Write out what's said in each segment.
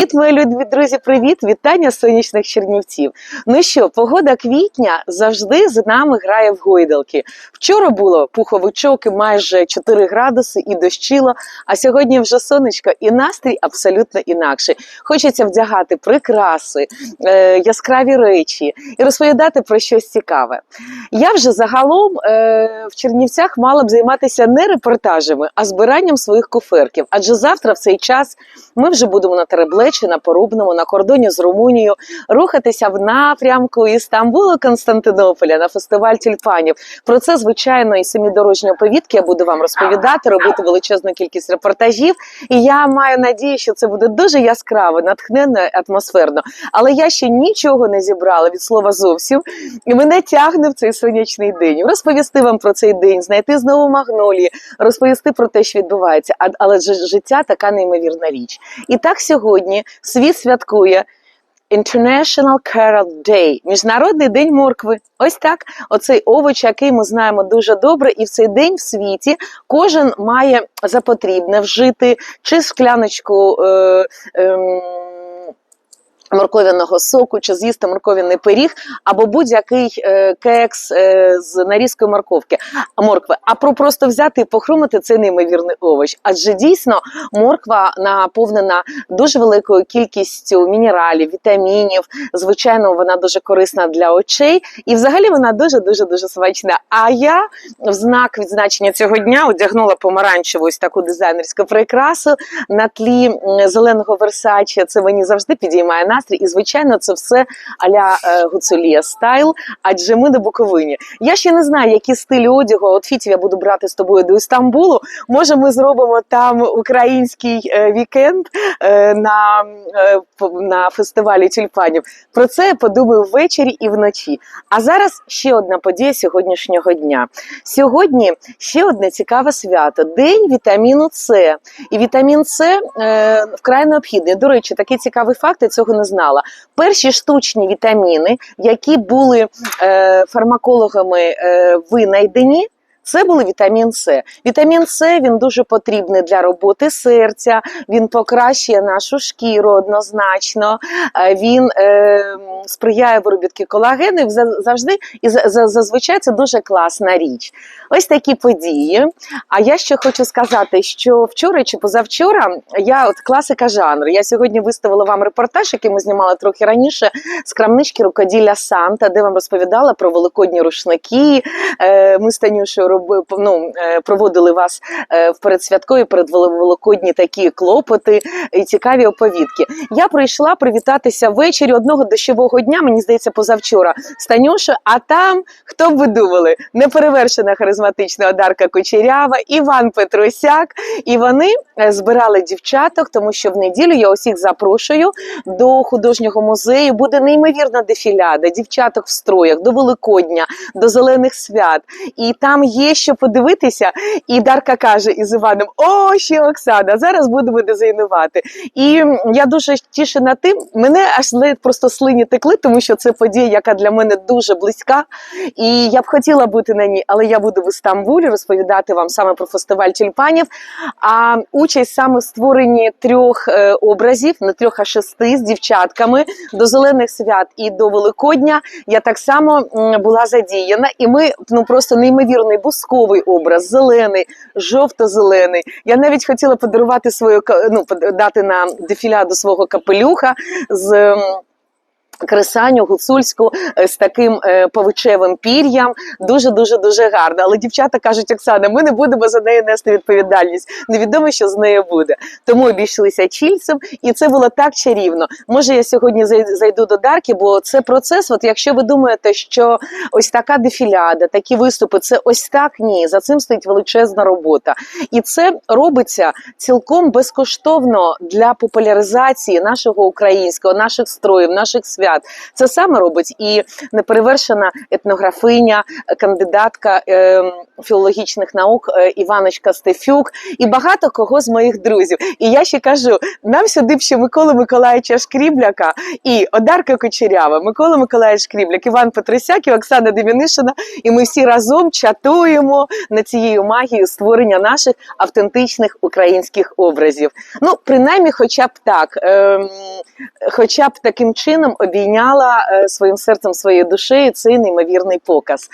Привіт, мої любі друзі! Привіт! Вітання сонячних Чернівців. Ну що, погода квітня завжди з нами грає в гойдалки. Вчора було пуховичок і майже 4 градуси і дощило, а сьогодні вже сонечко і настрій абсолютно інакший. Хочеться вдягати прикраси, е, яскраві речі і розповідати про щось цікаве. Я вже загалом е, в Чернівцях мала б займатися не репортажами, а збиранням своїх куферків. Адже завтра в цей час ми вже будемо на Тереблечі, на Порубному, на кордоні з Румунією, рухатися в напрямку Істамбулу Константинополя на фестиваль тюльпанів. Про це, звичайно, і самі дорожні оповідки я буду вам розповідати, робити величезну кількість репортажів. І я маю надію, що це буде дуже яскраво, натхненно, атмосферно. Але я ще нічого не зібрала від слова зовсім. І мене тягне в цей сонячний день. Розповісти вам про цей день, знайти знову магнолії, розповісти про те, що відбувається. А- Але життя така неймовірна річ. І так сьогодні світ святкує. International Carrot Day – Міжнародний день моркви. Ось так. Оцей овоч, який ми знаємо дуже добре, і в цей день в світі кожен має за потрібне вжити чи скляночку. Е, ем, Морков'яного соку, чи з'їсти морков'яний пиріг, або будь-який е, кекс е, з нарізкою морковки, моркви. А про просто взяти і похрумити цей неймовірний овоч. Адже дійсно морква наповнена дуже великою кількістю мінералів, вітамінів. Звичайно, вона дуже корисна для очей, і взагалі вона дуже дуже дуже смачна. А я в знак відзначення цього дня одягнула помаранчеву ось таку дизайнерську прикрасу на тлі зеленого версача. Це мені завжди підіймає настрій. І звичайно, це все аля е, гуцулія стайл. Адже ми на Буковині. Я ще не знаю, які стилі одягу outfitів я буду брати з тобою до Істамбулу. Може, ми зробимо там український е, вікенд е, на, на фестивалі тюльпанів. Про це я подумаю ввечері і вночі. А зараз ще одна подія сьогоднішнього дня. Сьогодні ще одне цікаве свято День вітаміну С. І вітамін С е, вкрай необхідний. До речі, такий цікавий факт, я цього не знала. Перші штучні вітаміни, які були е, фармакологами е, винайдені. Це був вітамін С. Вітамін С він дуже потрібний для роботи серця, він покращує нашу шкіру однозначно, е, він е, сприяє виробітки колагену. Завжди і за- за- зазвичай це дуже класна річ. Ось такі події. А я ще хочу сказати, що вчора чи позавчора я от класика жанру. Я сьогодні виставила вам репортаж, який ми знімали трохи раніше з крамнички рукоділля Санта, де вам розповідала про великодні рушники. Е, Ми з Танюшею роби, ну, е, проводили вас е, в передсвяткові, передвеликодні такі клопоти і цікаві оповідки. Я прийшла привітатися ввечері одного дощового дня, мені здається, позавчора з Танюшею, а там, хто б ви думали, неперевершена харизматична Одарка Кучерява, Іван Петросяк. І вони е, збирали дівчаток, тому що в неділю я усіх запрошую до художнього музею. Буде неймовірна дефіляда, дівчаток в строях, до Великодня, до зелених свят. І там є що подивитися. І Дарка каже із Іваном: О, ще Оксана, зараз будемо дизайнувати. І я дуже тішена тим, мене аж просто слині текли, тому що це подія, яка для мене дуже близька. І я б хотіла бути на ній, але я буду в Істамбулі розповідати вам саме про фестиваль тюльпанів. А участь саме в створенні трьох е, образів, не трьох, а шести з дівчатками до зелених свят і до Великодня. Я так само була задіяна, і ми ну просто неймовірний бусковий образ, зелений, жовто-зелений. Я навіть хотіла подарувати свою ну, дати на дефіляду свого капелюха з. М, Кресаню гуцульську е, з таким е, повичевим пір'ям дуже дуже дуже гарно. Але дівчата кажуть, Оксана, ми не будемо за нею нести відповідальність. Невідомо, що з нею буде. Тому обійшлися чільцем, і це було так чарівно. Може, я сьогодні зайду до Дарки, бо це процес. От якщо ви думаєте, що ось така дефіляда, такі виступи, це ось так ні. За цим стоїть величезна робота, і це робиться цілком безкоштовно для популяризації нашого українського, наших строїв, наших свят. Свят. Це саме робить і неперевершена етнографиня, кандидатка е, філологічних наук е, Іваночка Стефюк і багато кого з моїх друзів. І я ще кажу: нам сюди б ще Микола Миколаївича Шкрібляка і Одарка Кочерява, Микола Миколаївич Шкрібляк, Іван Петросяк і Оксана Дем'янишина. І ми всі разом чатуємо над цією магією створення наших автентичних українських образів. Ну, принаймні, хоча б так, ем, хоча б таким чином обійняла е, своїм серцем, своєю душею цей неймовірний показ.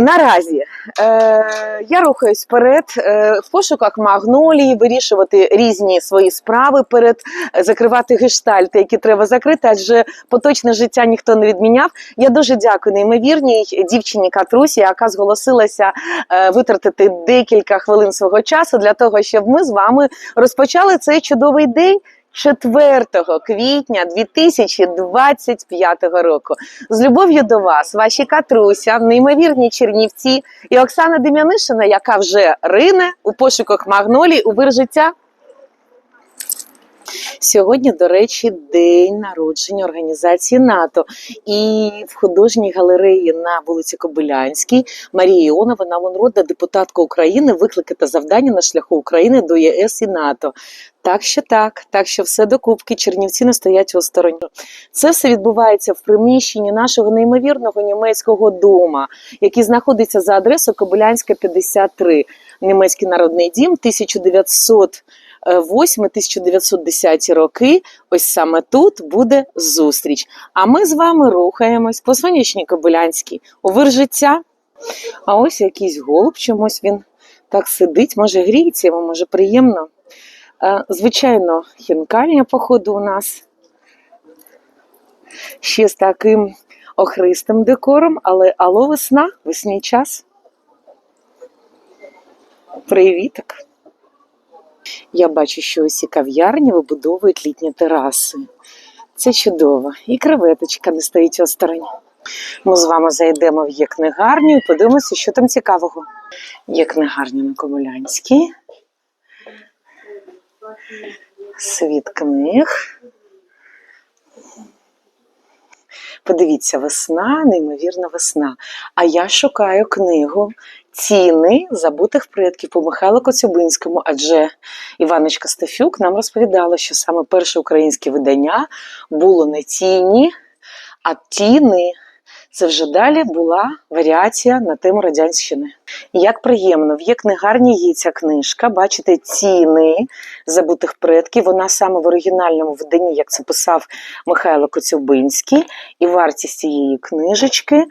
Наразі е, я рухаюсь вперед е, в пошуках магнолії, вирішувати різні свої справи перед е, закривати гештальти, які треба закрити, адже поточне життя ніхто не відміняв. Я дуже дякую неймовірній дівчині Катрусі, яка зголосилася е, витратити декілька хвилин свого часу для того, щоб ми з вами розпочали цей чудовий день. 4 квітня 2025 року з любов'ю до вас, ваші Катруся, неймовірні Чернівці і Оксана Дем'янишина, яка вже рине у пошуках магнолій у вир життя. Сьогодні, до речі, день народження організації НАТО. І в художній галереї на вулиці Кобилянській Марія Іонова, народна депутатка України, виклики та завдання на шляху України до ЄС і НАТО. Так що так, так що все докупки, Чернівці не стоять осторонь. Це все відбувається в приміщенні нашого неймовірного німецького дома, який знаходиться за адресою Кобилянська 53, німецький народний дім 1900 8-1910 роки, ось саме тут буде зустріч. А ми з вами рухаємось по сонячній Кобилянській у вир життя. А ось якийсь голуб чомусь він так сидить, може гріється йому, може приємно. Е, Звичайно, хінкальня, походу, у нас ще з таким охристим декором, але алло, весна, весні час. Привіток. Я бачу, що усі кав'ярні вибудовують літні тераси. Це чудово. І креветочка не стоїть осторонь. Ми з вами зайдемо в є книгарню і подивимося, що там цікавого. Є книгарня на Комулянській. Світ книг. Подивіться, весна, неймовірна весна. А я шукаю книгу Ціни забутих предків по Михайлу Коцюбинському, адже Іваночка Стефюк нам розповідала, що саме перше українське видання було не тіні, а тіни. Це вже далі була варіація на тему радянщини. Як приємно, в є книгарні є ця книжка. Бачите, ціни забутих предків. Вона саме в оригінальному виданні, як це писав Михайло Коцюбинський, і вартість цієї книжечки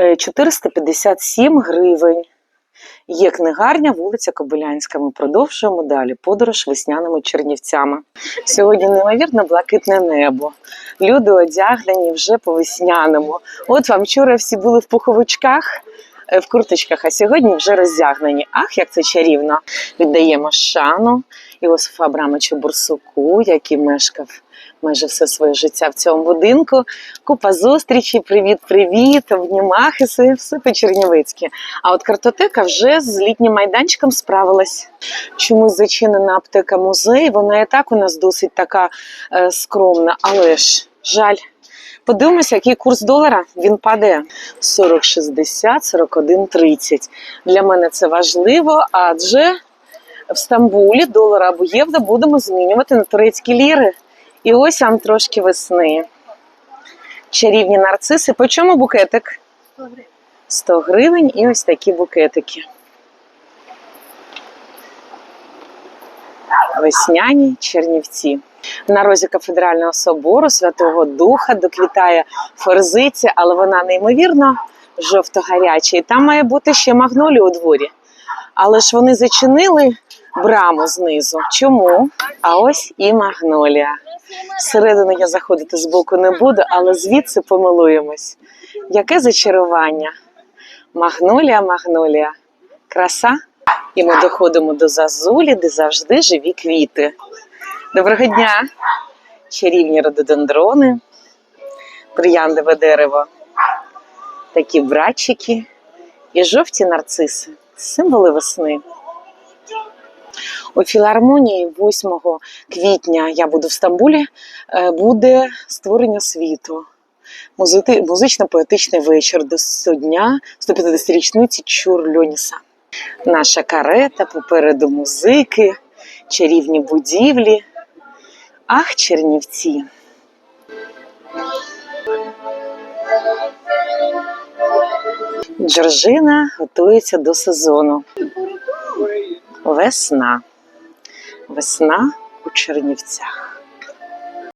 е, 457 гривень. Є книгарня, вулиця Кобилянська. Ми продовжуємо далі подорож весняними чернівцями. Сьогодні неймовірно блакитне небо. Люди одягнені вже по весняному. От вам вчора всі були в пуховичках, е, в курточках, а сьогодні вже роздягнені. Ах, як це чарівно! Віддаємо шану Іосифу Абрамовичу Бурсуку, який мешкав майже все своє життя в цьому будинку. Купа зустрічей, привіт-привіт, обнімахи, все по-чернівецьки. А от картотека вже з літнім майданчиком справилась. Чомусь зачинена аптека музей, вона і так у нас досить така е, скромна, але ж жаль. Подивимося, який курс долара він падає 40,60, 41,30. Для мене це важливо, адже в Стамбулі долар або євро будемо змінювати на турецькі ліри. І ось вам трошки весни. Чарівні нарциси. По чому букетик? 100 гривень і ось такі букетики. Весняні чернівці. На розі кафедрального собору Святого Духа доквітає форзиця, але вона неймовірно жовто-гаряча. І там має бути ще магнолія у дворі. Але ж вони зачинили браму знизу. Чому? А ось і магнолія. Всередину я заходити з боку не буду, але звідси помилуємось. Яке зачарування? Магнолія, магнолія. Краса. І ми доходимо до зазулі, де завжди живі квіти. Доброго дня! Чарівні рододендрони, трояндове дерево, такі братчики і жовті нарциси, символи весни. У філармонії 8 квітня я буду в Стамбулі. е, Буде створення світу. Музично-поетичний вечір до дня 150-річниці Чур Льоніса. Наша карета попереду музики, чарівні будівлі. Ах, Чернівці! Джорджина готується до сезону. Весна. Весна у Чернівцях.